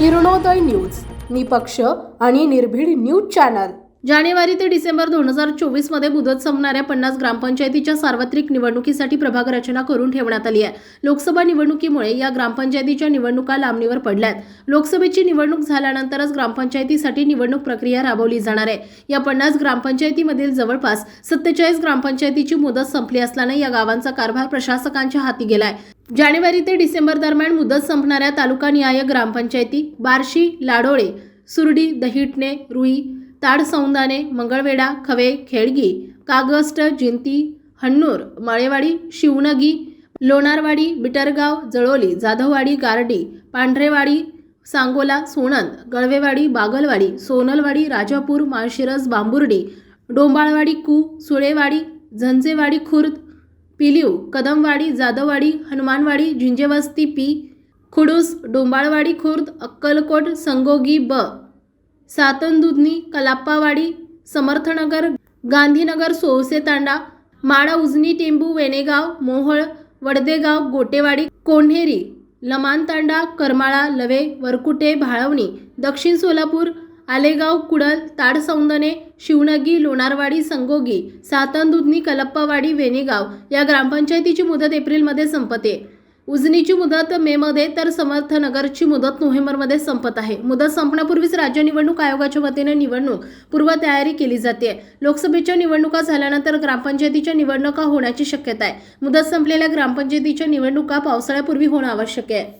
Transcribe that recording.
Kiranoday news. निपक्ष आणि निर्भीड न्यूज चॅनल. जानेवारी ते डिसेंबर दोन हजार चोवीसमध्ये मुदत संपणाऱ्या पन्नास ग्रामपंचायतीच्या सार्वत्रिक निवडणुकीसाठी प्रभाग रचना करून ठेवण्यात आली आहे. लोकसभा निवडणुकीमुळे या ग्रामपंचायतीच्या निवडणुका लांबणीवर पडल्यात. लोकसभेची निवडणूक झाल्यानंतरच ग्रामपंचायतीसाठी निवडणूक प्रक्रिया राबवली जाणार आहे. या पन्नास ग्रामपंचायतीमधील जवळपास सत्तेचाळीस ग्रामपंचायतीची मुदत संपली असल्याने या गावांचा कारभार प्रशासकांच्या हाती गेलाय. जानेवारी ते डिसेंबर दरम्यान मुदत संपणाऱ्या तालुकानिहाय ग्रामपंचायती बार्शी लाडोळे सुरडी दहिटणे रुई ताडसौंदाने मंगळवेढा खवे खेडगी कागस्ट जिंती हन्नूर माळेवाडी शिवनगी लोणारवाडी बिटरगाव जळोली जाधववाडी गारडी पांढरेवाडी सांगोला सोनंद गळवेवाडी बागलवाडी सोनलवाडी राजापूर माळशिरस बांबुर्डी डोंबाळवाडी कू सुळेवाडी झंजेवाडी खुर्द पिलिव कदमवाडी जाधववाडी हनुमानवाडी झिंजेवस्ती पी. खुडूस डोंबाळवाडी खुर्द अक्कलकोट संगोगी ब. सातनदुधनी कलाप्पावाडी समर्थनगर गांधीनगर सोळसे तांडा माडा उजनी टेंबू वेणेगाव मोहळ वडदेगाव गोटेवाडी कोन्हेरी लमानतांडा करमाळा लवे वरकुटे भाळवणी दक्षिण सोलापूर आलेगाव कुडल ताडसौंदणे शिवनगी लोणारवाडी संगोगी सातनदुधनी कलप्पावाडी वेणेगाव या ग्रामपंचायतीची मुदत एप्रिलमध्ये संपते. उजनीची मुदत मेमध्ये तर समर्थनगरची मुदत नोव्हेंबरमध्ये संपत आहे. मुदत संपण्यापूर्वीच राज्य निवडणूक आयोगाच्या वतीने निवडणूक पूर्वतयारी केली जाते. लोकसभेच्या निवडणुका झाल्यानंतर ग्रामपंचायतीच्या निवडणुका होण्याची शक्यता आहे. मुदत संपलेल्या ग्रामपंचायतीच्या निवडणुका पावसाळ्यापूर्वी होणं आवश्यक आहे.